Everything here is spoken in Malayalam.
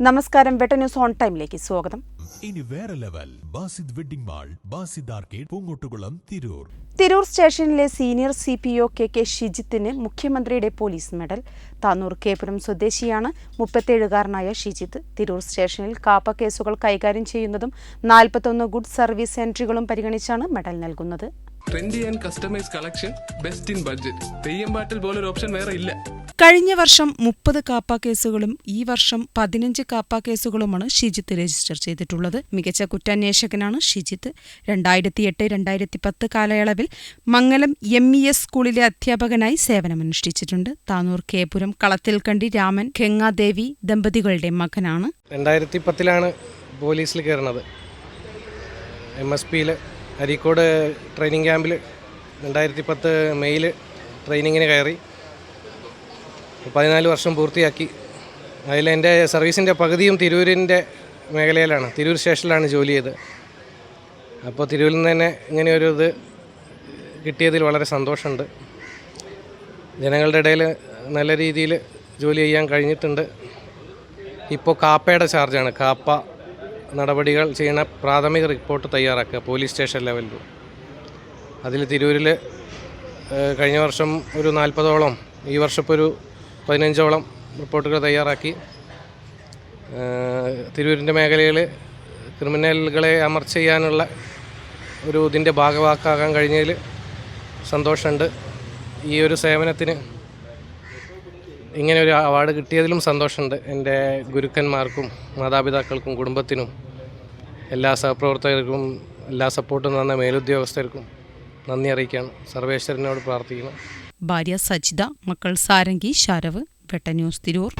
നമസ്കാരം വെട്ട ന്യൂസ് ഓൺ ടൈമിലേക്ക് സ്വാഗതം. ഇനി വേറെ level Basid wedding mall Basid arcade Poongottukulam Tirur. Tirur സ്റ്റേഷനിലെ senior C P O K K ഷിജിത്തിന് മുഖ്യമന്ത്രിയുടെ പോലീസ് മെഡൽ. താനൂർ കേപുരം സ്വദേശിയാണ് മുപ്പത്തേഴുകാരനായ ഷിജിത്ത്. തിരൂർ സ്റ്റേഷനിൽ കാപ്പ കേസുകൾ കൈകാര്യം ചെയ്യുന്നതും നാൽപ്പത്തൊന്ന് ഗുഡ് സർവീസ് എൻട്രികളും പരിഗണിച്ചാണ് മെഡൽ നൽകുന്നത്. Trendy and customise collection best in budget Theyyam പാട്ടിൽ പോലൊരു ഓപ്ഷൻ വേറെ ഇല്ല. കഴിഞ്ഞ വർഷം മുപ്പത് കാപ്പ കേസുകളും ഈ വർഷം പതിനഞ്ച് കാപ്പ കേസുകളുമാണ് ഷിജിത്ത് രജിസ്റ്റർ ചെയ്തിട്ടുള്ളത്. മികച്ച കുറ്റാന്വേഷകനാണ് ഷിജിത്ത്. രണ്ടായിരത്തി എട്ട് രണ്ടായിരത്തി പത്ത് കാലയളവിൽ മംഗലം എം ഇ എസ് സ്കൂളിലെ അധ്യാപകനായി സേവനമനുഷ്ഠിച്ചിട്ടുണ്ട്. താനൂർ കേപുരം കളത്തിൽക്കണ്ടി രാമൻ ഗംഗാദേവി ദമ്പതികളുടെ മകനാണ്. രണ്ടായിരത്തി പത്തിലാണ് പോലീസിൽ കയറുന്നത് എം എസ് പിയിൽ അരീക്കോട് ട്രെയിനിങ് ക്യാമ്പിൽ രണ്ടായിരത്തി പത്ത് മെയ്യിൽ ട്രെയിനിങ്ങിന് കയറി. പതിനാല് വർഷം പൂർത്തിയാക്കി. അതിൽ എന്റെ സർവീസിന്റെ പകുതിയും തിരൂരിന്റെ മേഖലയിലാണ്. തിരൂർ സ്റ്റേഷനിലാണ് ജോലി ചെയ്തത്. അപ്പോൾ തിരൂരിൽ നിന്ന് തന്നെ ഇങ്ങനെയൊരു ഇത് കിട്ടിയതിൽ വളരെ സന്തോഷമുണ്ട്. ജനങ്ങളുടെ ഇടയിൽ നല്ല രീതിയിൽ ജോലി ചെയ്യാൻ കഴിഞ്ഞിട്ടുണ്ട്. ഇപ്പോൾ കാപ്പയുടെ ചാർജാണ്. കാപ്പ നടപടികൾ ചെയ്യുന്ന പ്രാഥമിക റിപ്പോർട്ട് തയ്യാറാക്കുക പോലീസ് സ്റ്റേഷൻ ലെവലിൽ. അതിൽ തിരൂരിൽ കഴിഞ്ഞ വർഷം ഒരു നാൽപ്പതോളം ഈ വർഷം ഇപ്പോൾ ഒരു പതിനഞ്ചോളം റിപ്പോർട്ടുകൾ തയ്യാറാക്കി. തിരൂരിന്റെ മേഖലയിൽ ക്രിമിനലുകളെ അമർച്ച ചെയ്യാനുള്ള ഒരു ഇതിന്റെ ഭാഗവാക്കാകാൻ കഴിഞ്ഞതിൽ സന്തോഷമുണ്ട്. ഈ ഒരു സേവനത്തിന് ഇങ്ങനെ ഒരു അവാർഡ് കിട്ടിയതിലും സന്തോഷമുണ്ട്. എന്റെ ഗുരുക്കന്മാർക്കും മാതാപിതാക്കൾക്കും കുടുംബത്തിനും എല്ലാ സഹപ്രവർത്തകർക്കും എല്ലാ സപ്പോർട്ടും തന്ന മേലുദ്യോഗസ്ഥർക്കും നന്ദി അറിയിക്കുകയാണ്. സർവേശ്വരനോട് പ്രാർത്ഥിക്കുന്നു. ഭാര്യ സജിത മക്കൾ സാരംഗി ശാരവ് വെട്ടന്യൂസ് തിരൂർ.